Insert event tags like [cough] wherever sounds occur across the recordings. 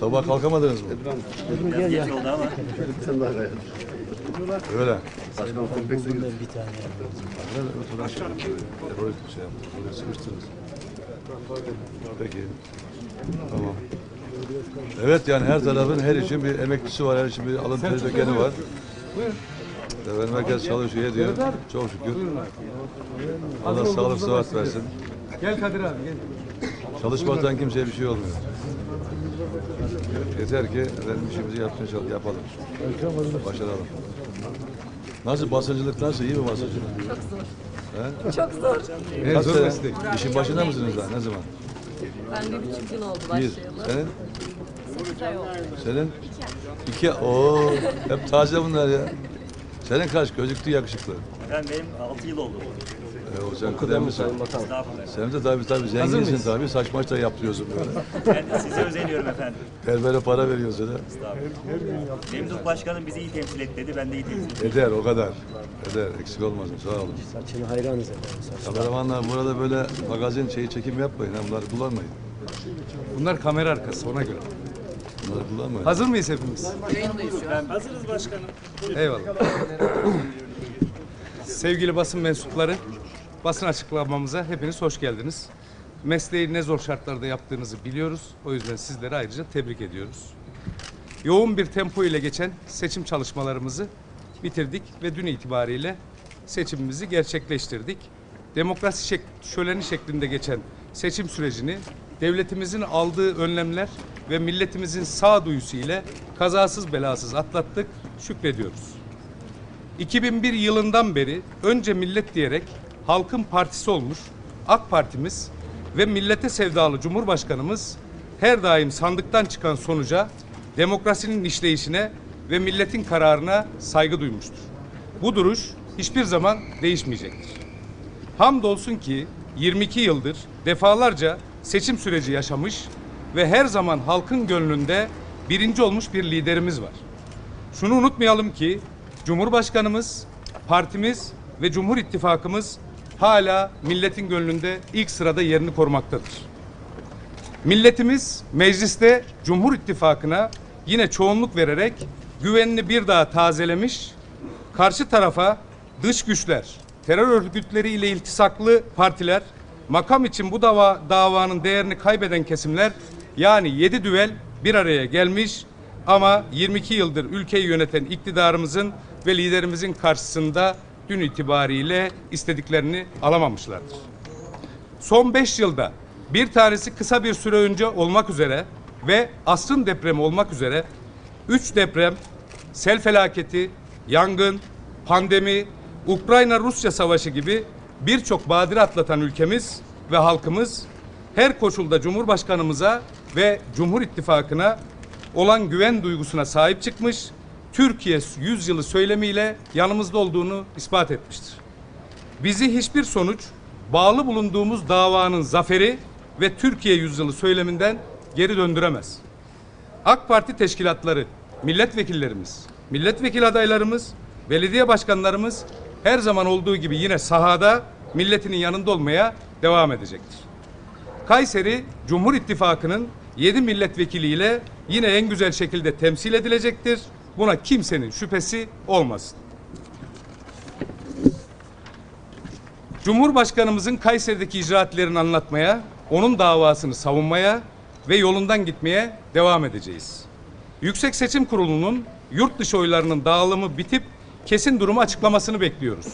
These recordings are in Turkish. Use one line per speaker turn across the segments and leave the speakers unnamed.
Sabah kalkamadınız mı?
Geç oldu ama.
Öyle.
Başkan komplekse gidiyor.
Bir tane.
Terörist bir şey yaptınız. Oraya sıkıştınız. Peki. Tamam. Evet yani her tarafın her işin bir emeklisi var, her işin bir alın teri dökeni var. Efendim herkes çalışıyor ediyor. Çok şükür. Allah sağlık sıhhat versin.
Gel Kadir abi gel.
Çalışmaktan kimseye bir şey olmuyor. Yeter ki efendim işimizi çal- yapalım. Başaralım. Nasıl basıncılık nasıl? iyi mi basıncılık?
Çok zor.
Kaç sene? İşin başında mısınız daha? Ne zaman?
Ben bir buçuk gün oldu
Bir.
başlayalı.
Senin?
Sekiz ay oldu.
Senin? İki. Oo, hep taze bunlar ya. Senin kaç? Gözüktü yakışıklı.
Ben benim 6 yıl oldu.
E, o sen kıdemlisin.
Estağfurullah.
Sen de tabii tabii zenginsin tabii. Saç maç da yaptırıyorsun böyle. [laughs]
Ben size özeniyorum efendim.
Berbere para veriyorsun ha.
Estağfurullah. Memduh Başkanım bizi iyi temsil et dedi. Ben de iyi temsil ettim.
Eder o kadar. Eder. Eksik olmasın. Sağ olun.
Saçını hayranız efendim.
Kameramanlar burada böyle magazin şeyi çekim yapmayın. ha, Bunları kullanmayın.
Bunlar kamera arkası ona göre.
Bunları kullanmayın.
Hazır mıyız hepimiz?
Hazırız başkanım.
Eyvallah. Sevgili basın mensupları, basın açıklamamıza hepiniz hoş geldiniz. Mesleği ne zor şartlarda yaptığınızı biliyoruz. O yüzden sizleri ayrıca tebrik ediyoruz. Yoğun bir tempo ile geçen seçim çalışmalarımızı bitirdik ve dün itibariyle seçimimizi gerçekleştirdik. Demokrasi şek- şöleni şeklinde geçen seçim sürecini devletimizin aldığı önlemler ve milletimizin sağduyusu ile kazasız belasız atlattık. Şükrediyoruz. 2001 yılından beri önce millet diyerek halkın partisi olmuş AK Partimiz ve millete sevdalı Cumhurbaşkanımız her daim sandıktan çıkan sonuca, demokrasinin işleyişine ve milletin kararına saygı duymuştur. Bu duruş hiçbir zaman değişmeyecektir. Hamdolsun ki 22 yıldır defalarca seçim süreci yaşamış ve her zaman halkın gönlünde birinci olmuş bir liderimiz var. Şunu unutmayalım ki Cumhurbaşkanımız, partimiz ve Cumhur İttifakımız hala milletin gönlünde ilk sırada yerini korumaktadır. Milletimiz mecliste Cumhur İttifakı'na yine çoğunluk vererek güvenini bir daha tazelemiş, karşı tarafa dış güçler, terör örgütleri ile iltisaklı partiler, makam için bu dava davanın değerini kaybeden kesimler yani yedi düvel bir araya gelmiş ama 22 yıldır ülkeyi yöneten iktidarımızın ve liderimizin karşısında dün itibariyle istediklerini alamamışlardır. Son 5 yılda bir tanesi kısa bir süre önce olmak üzere ve asrın depremi olmak üzere 3 deprem, sel felaketi, yangın, pandemi, Ukrayna-Rusya savaşı gibi birçok badire atlatan ülkemiz ve halkımız her koşulda Cumhurbaşkanımıza ve Cumhur İttifakı'na olan güven duygusuna sahip çıkmış, Türkiye yüzyılı söylemiyle yanımızda olduğunu ispat etmiştir. Bizi hiçbir sonuç bağlı bulunduğumuz davanın zaferi ve Türkiye yüzyılı söyleminden geri döndüremez. AK Parti teşkilatları, milletvekillerimiz, milletvekili adaylarımız, belediye başkanlarımız her zaman olduğu gibi yine sahada milletinin yanında olmaya devam edecektir. Kayseri Cumhur İttifakı'nın 7 milletvekiliyle yine en güzel şekilde temsil edilecektir. Buna kimsenin şüphesi olmasın. Cumhurbaşkanımızın Kayseri'deki icraatlerini anlatmaya, onun davasını savunmaya ve yolundan gitmeye devam edeceğiz. Yüksek Seçim Kurulu'nun yurt dışı oylarının dağılımı bitip kesin durumu açıklamasını bekliyoruz.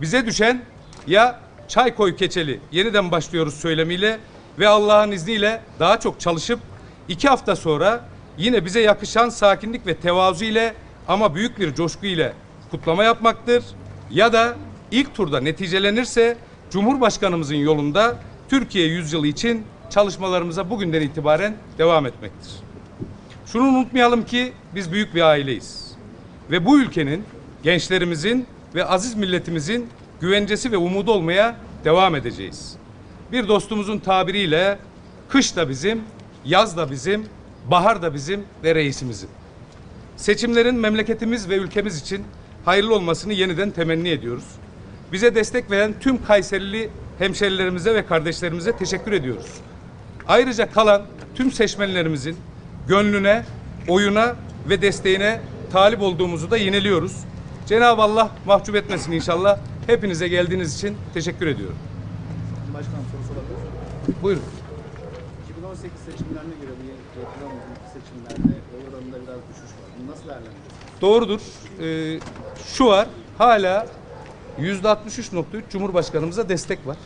Bize düşen ya çay koy keçeli yeniden başlıyoruz söylemiyle ve Allah'ın izniyle daha çok çalışıp iki hafta sonra yine bize yakışan sakinlik ve tevazu ile ama büyük bir coşku ile kutlama yapmaktır. Ya da ilk turda neticelenirse Cumhurbaşkanımızın yolunda Türkiye yüzyılı için çalışmalarımıza bugünden itibaren devam etmektir. Şunu unutmayalım ki biz büyük bir aileyiz. Ve bu ülkenin, gençlerimizin ve aziz milletimizin güvencesi ve umudu olmaya devam edeceğiz. Bir dostumuzun tabiriyle kış da bizim, yaz da bizim, bahar da bizim ve reisimizin. Seçimlerin memleketimiz ve ülkemiz için hayırlı olmasını yeniden temenni ediyoruz. Bize destek veren tüm Kayserili hemşerilerimize ve kardeşlerimize teşekkür ediyoruz. Ayrıca kalan tüm seçmenlerimizin gönlüne, oyuna ve desteğine talip olduğumuzu da yeniliyoruz. Cenab-ı Allah mahcup etmesin inşallah. Hepinize geldiğiniz için teşekkür ediyorum.
Başkanım soru sorabilir
Buyurun.
2018 seçimlerine bu seçimlerde oy oranında biraz düşüş var. Bunu nasıl değerlendiriyorsunuz?
Doğrudur. Ee, şu var. Hala %63.3 Cumhurbaşkanımıza destek var.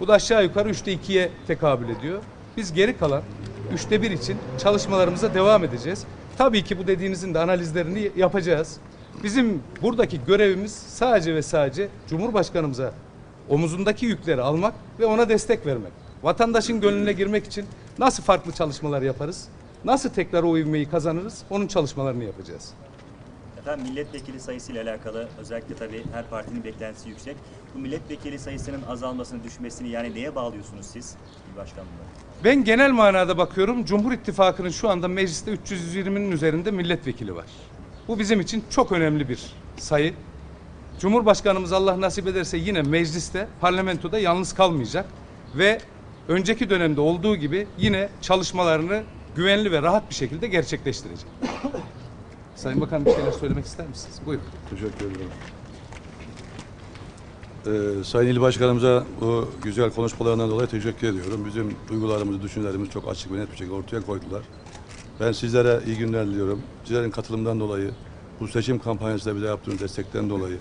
Bu da aşağı yukarı 3'te 2'ye tekabül ediyor. Biz geri kalan 3'te 1 için çalışmalarımıza devam edeceğiz. Tabii ki bu dediğinizin de analizlerini yapacağız. Bizim buradaki görevimiz sadece ve sadece Cumhurbaşkanımıza omuzundaki yükleri almak ve ona destek vermek. Vatandaşın gönlüne girmek için nasıl farklı çalışmalar yaparız? Nasıl tekrar o ivmeyi kazanırız? Onun çalışmalarını yapacağız.
Efendim milletvekili sayısıyla alakalı özellikle tabii her partinin beklentisi yüksek. Bu milletvekili sayısının azalmasını, düşmesini yani neye bağlıyorsunuz siz il başkanlığı?
Ben genel manada bakıyorum. Cumhur İttifakı'nın şu anda mecliste 320'nin üzerinde milletvekili var. Bu bizim için çok önemli bir sayı. Cumhurbaşkanımız Allah nasip ederse yine mecliste, parlamentoda yalnız kalmayacak ve önceki dönemde olduğu gibi yine çalışmalarını güvenli ve rahat bir şekilde gerçekleştirecek. [coughs] Sayın Bakan bir şeyler söylemek ister misiniz? Buyurun.
Teşekkür ederim. Ee, Sayın İl Başkanımıza bu güzel konuşmalarından dolayı teşekkür ediyorum. Bizim duygularımızı, düşüncelerimizi çok açık ve net bir şekilde ortaya koydular. Ben sizlere iyi günler diliyorum. Sizlerin katılımdan dolayı, bu seçim kampanyasında bize yaptığınız destekten dolayı,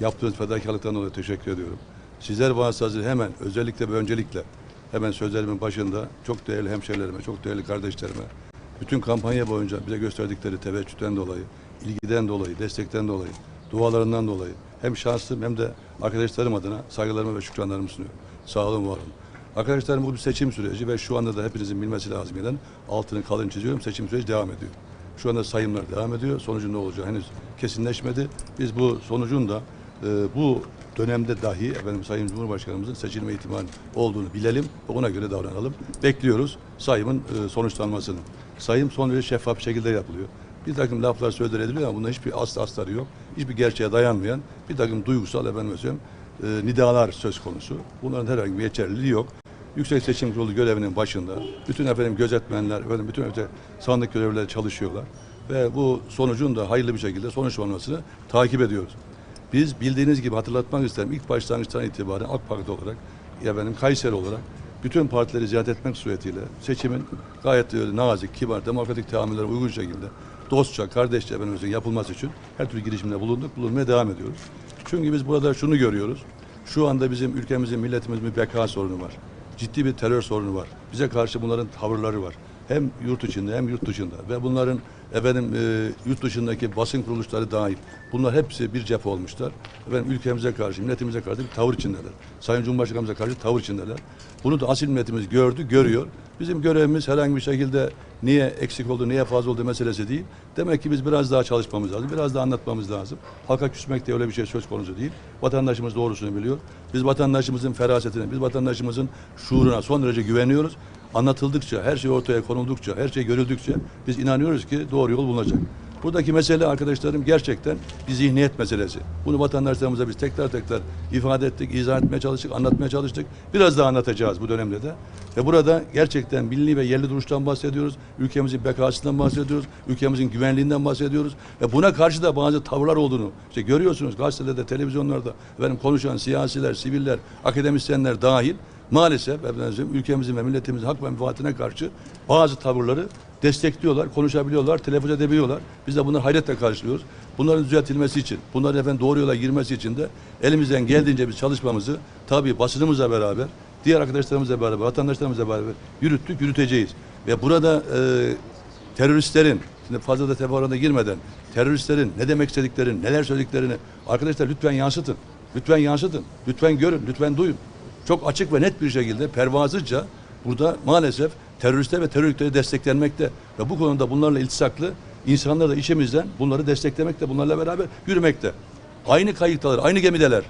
yaptığınız fedakarlıktan dolayı teşekkür ediyorum. Sizler vasıtasıyla hemen, özellikle ve öncelikle hemen sözlerimin başında çok değerli hemşerilerime, çok değerli kardeşlerime, bütün kampanya boyunca bize gösterdikleri teveccühten dolayı, ilgiden dolayı, destekten dolayı, dualarından dolayı hem şahsım hem de arkadaşlarım adına saygılarımı ve şükranlarımı sunuyorum. Sağ olun, var olun. Arkadaşlarım bu bir seçim süreci ve şu anda da hepinizin bilmesi lazım gelen altını kalın çiziyorum. Seçim süreci devam ediyor. Şu anda sayımlar devam ediyor. Sonucun ne olacağı henüz kesinleşmedi. Biz bu sonucun da e, bu dönemde dahi efendim Sayın Cumhurbaşkanımızın seçilme ihtimali olduğunu bilelim ona göre davranalım. Bekliyoruz sayımın e, sonuçlanmasını. Sayım son derece şeffaf şekilde yapılıyor. Bir takım laflar sözler ediliyor ama bunda hiçbir aslı astarı yok. Hiçbir gerçeğe dayanmayan bir takım duygusal efendim söyleyeyim, e, nidalar söz konusu. Bunların herhangi bir geçerliliği yok. Yüksek Seçim Kurulu görevinin başında bütün efendim gözetmenler, efendim bütün öte sandık görevlileri çalışıyorlar ve bu sonucun da hayırlı bir şekilde sonuçlanmasını takip ediyoruz. Biz bildiğiniz gibi hatırlatmak isterim ilk başlangıçtan itibaren AK Parti olarak ya benim Kayseri olarak bütün partileri ziyaret etmek suretiyle seçimin gayet e, nazik, kibar, demokratik tahammüllere uygun şekilde dostça, kardeşçe efendim yapılması için her türlü girişimde bulunduk, bulunmaya devam ediyoruz. Çünkü biz burada şunu görüyoruz. Şu anda bizim ülkemizin, milletimizin bir beka sorunu var. Ciddi bir terör sorunu var. Bize karşı bunların tavırları var. Hem yurt içinde hem yurt dışında ve bunların efendim e, yurt dışındaki basın kuruluşları dahil bunlar hepsi bir cephe olmuşlar. Efendim ülkemize karşı, milletimize karşı bir tavır içindeler. Sayın Cumhurbaşkanımıza karşı tavır içindeler. Bunu da asil milletimiz gördü, görüyor. Bizim görevimiz herhangi bir şekilde niye eksik oldu, niye fazla oldu meselesi değil. Demek ki biz biraz daha çalışmamız lazım, biraz daha anlatmamız lazım. Halka küsmek de öyle bir şey söz konusu değil. Vatandaşımız doğrusunu biliyor. Biz vatandaşımızın ferasetine, biz vatandaşımızın şuuruna son derece güveniyoruz. Anlatıldıkça, her şey ortaya konuldukça, her şey görüldükçe biz inanıyoruz ki doğru yol bulunacak. Buradaki mesele arkadaşlarım gerçekten bir zihniyet meselesi. Bunu vatandaşlarımıza biz tekrar tekrar ifade ettik, izah etmeye çalıştık, anlatmaya çalıştık. Biraz daha anlatacağız bu dönemde de. Ve burada gerçekten milli ve yerli duruştan bahsediyoruz. Ülkemizin bekasından bahsediyoruz. Ülkemizin güvenliğinden bahsediyoruz. Ve buna karşı da bazı tavırlar olduğunu işte görüyorsunuz gazetelerde, televizyonlarda efendim konuşan siyasiler, siviller, akademisyenler dahil maalesef efendim, ülkemizin ve milletimizin hak ve menfaatine karşı bazı tavırları destekliyorlar, konuşabiliyorlar, telaffuz edebiliyorlar. Biz de bunları hayretle karşılıyoruz. Bunların düzeltilmesi için, bunların efendim doğru yola girmesi için de elimizden geldiğince biz çalışmamızı tabii basınımızla beraber, diğer arkadaşlarımızla beraber, vatandaşlarımızla beraber yürüttük, yürüteceğiz. Ve burada e, teröristlerin, şimdi fazla da teferruata girmeden, teröristlerin ne demek istediklerini, neler söylediklerini arkadaşlar lütfen yansıtın. Lütfen yansıtın. Lütfen görün, lütfen duyun. Çok açık ve net bir şekilde pervasızca burada maalesef teröristler ve teröristleri desteklenmekte ve bu konuda bunlarla iltisaklı insanlar da işimizden bunları desteklemekte, bunlarla beraber yürümekte. Aynı kayıktalar, aynı gemideler.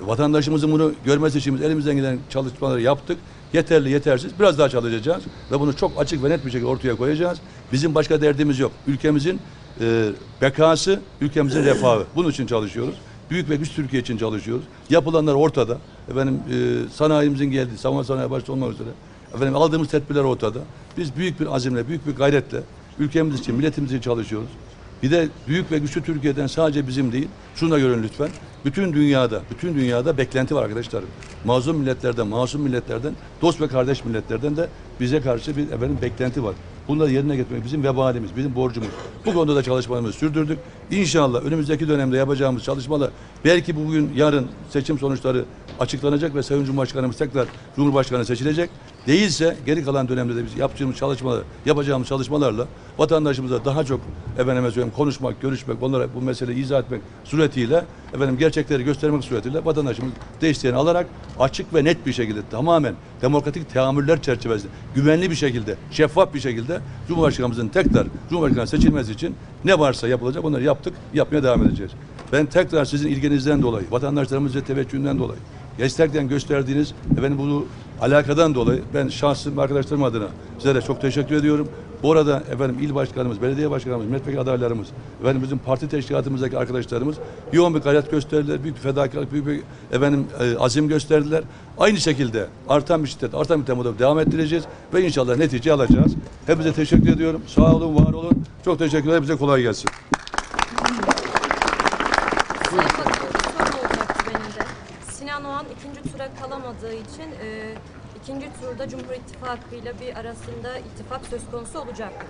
Vatandaşımızın bunu görmesi için elimizden gelen çalışmaları yaptık. Yeterli, yetersiz. Biraz daha çalışacağız ve bunu çok açık ve net bir şekilde ortaya koyacağız. Bizim başka derdimiz yok. Ülkemizin e, bekası, ülkemizin refahı. Bunun için çalışıyoruz. Büyük ve güç Türkiye için çalışıyoruz. Yapılanlar ortada. Efendim e, sanayimizin geldiği, savunma sanayi başta olmak üzere Efendim aldığımız tedbirler ortada. Biz büyük bir azimle, büyük bir gayretle ülkemiz için, milletimiz için çalışıyoruz. Bir de büyük ve güçlü Türkiye'den sadece bizim değil, şunu da görün lütfen. Bütün dünyada, bütün dünyada beklenti var arkadaşlar. Mazlum milletlerden, masum milletlerden, dost ve kardeş milletlerden de bize karşı bir efendim beklenti var. Bunları yerine getirmek bizim vebalimiz, bizim borcumuz. Bu konuda da çalışmalarımızı sürdürdük. İnşallah önümüzdeki dönemde yapacağımız çalışmalar belki bugün yarın seçim sonuçları açıklanacak ve Sayın Cumhurbaşkanımız tekrar Cumhurbaşkanı seçilecek. Değilse geri kalan dönemde de biz yapacağımız çalışmalar, yapacağımız çalışmalarla vatandaşımıza daha çok efendime söyleyeyim konuşmak, görüşmek, onlara bu meseleyi izah etmek suretiyle efendim gerçekleri göstermek suretiyle vatandaşımız desteğini alarak açık ve net bir şekilde tamamen demokratik teamüller çerçevesinde güvenli bir şekilde, şeffaf bir şekilde Cumhurbaşkanımızın tekrar Cumhurbaşkanı seçilmesi için ne varsa yapılacak onları yaptık, yapmaya devam edeceğiz. Ben tekrar sizin ilginizden dolayı, vatandaşlarımızın teveccühünden dolayı, Gerçekten gösterdiğiniz efendim bu alakadan dolayı ben şahsım arkadaşlarım adına sizlere çok teşekkür ediyorum. Bu arada efendim il başkanımız, belediye başkanımız, milletvekili adaylarımız, efendim bizim parti teşkilatımızdaki arkadaşlarımız yoğun bir gayret gösterdiler, büyük bir fedakarlık, büyük bir efendim e, azim gösterdiler. Aynı şekilde artan bir şiddet, artan bir tempoda devam ettireceğiz ve inşallah netice alacağız. Hepinize teşekkür ediyorum. Sağ olun, var olun. Çok teşekkürler. Bize kolay gelsin.
Sayın Bakanım bir soru olacaktı benim de. Sinan Oğan ikinci tura kalamadığı için e, ikinci turda Cumhur İttifakı ile bir arasında ittifak söz konusu olacak mı?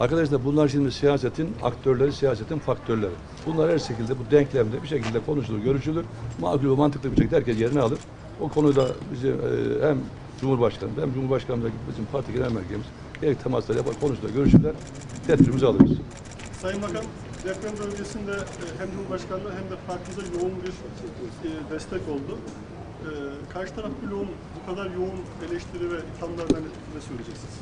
Arkadaşlar bunlar şimdi siyasetin aktörleri, siyasetin faktörleri. Bunlar her şekilde bu denklemde bir şekilde konuşulur, görüşülür. Makul ve mantıklı bir şekilde herkes yerini alır. O konuda bizim e, hem Cumhurbaşkanı hem Cumhurbaşkanımıza bizim parti genel merkezimiz gerek temaslar yapar, konuşurlar, görüşürler. Tedbirimizi alırız.
Sayın Bakan, deprem bölgesinde e, hem Cumhurbaşkanlığı hem de partimize yoğun bir e, destek oldu. E, Karşı taraf bloğun bu kadar yoğun eleştiri ve ithamlardan ne söyleyeceksiniz?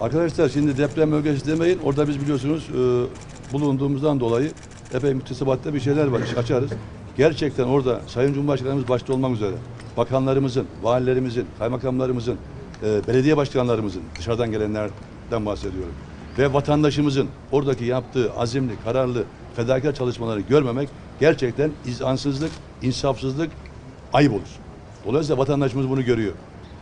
Arkadaşlar şimdi deprem bölgesi demeyin. Orada biz biliyorsunuz e, bulunduğumuzdan dolayı epey mütesebatta bir şeyler var. Açarız. Gerçekten orada Sayın Cumhurbaşkanımız başta olmak üzere bakanlarımızın, valilerimizin, kaymakamlarımızın, e, belediye başkanlarımızın dışarıdan gelenlerden bahsediyorum. Ve vatandaşımızın oradaki yaptığı azimli, kararlı, fedakar çalışmaları görmemek gerçekten izansızlık, insafsızlık, ayıp olur. Dolayısıyla vatandaşımız bunu görüyor.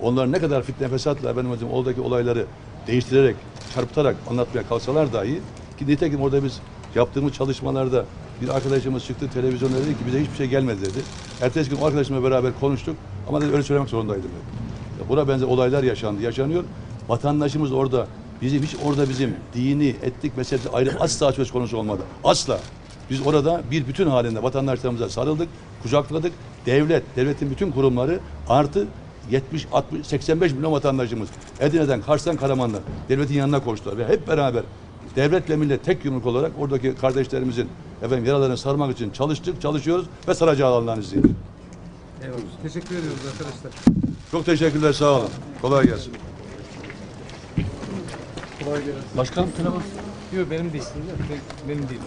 Onlar ne kadar fitne fesatla benim hocam oradaki olayları değiştirerek, çarpıtarak anlatmaya kalksalar dahi ki nitekim orada biz yaptığımız çalışmalarda bir arkadaşımız çıktı televizyonda dedi ki bize hiçbir şey gelmedi dedi. Ertesi gün o arkadaşımla beraber konuştuk ama dedi öyle söylemek zorundaydım dedi. Buna benzer olaylar yaşandı, yaşanıyor. Vatandaşımız orada bizim hiç orada bizim dini, etnik meselesi ayrı asla söz konusu olmadı. Asla. Biz orada bir bütün halinde vatandaşlarımıza sarıldık, kucakladık. Devlet, devletin bütün kurumları artı 70, 60, 85 milyon vatandaşımız Edirne'den, Kars'tan, Karaman'dan devletin yanına koştular ve hep beraber devlet ve millet tek yumruk olarak oradaki kardeşlerimizin efendim yaralarını sarmak için çalıştık, çalışıyoruz ve saracağı Allah'ın izniyle.
Eyvallah. Teşekkür ediyoruz arkadaşlar.
Çok teşekkürler, sağ olun. Kolay gelsin.
Başkanım telefon. Yok benim değil. Benim değil.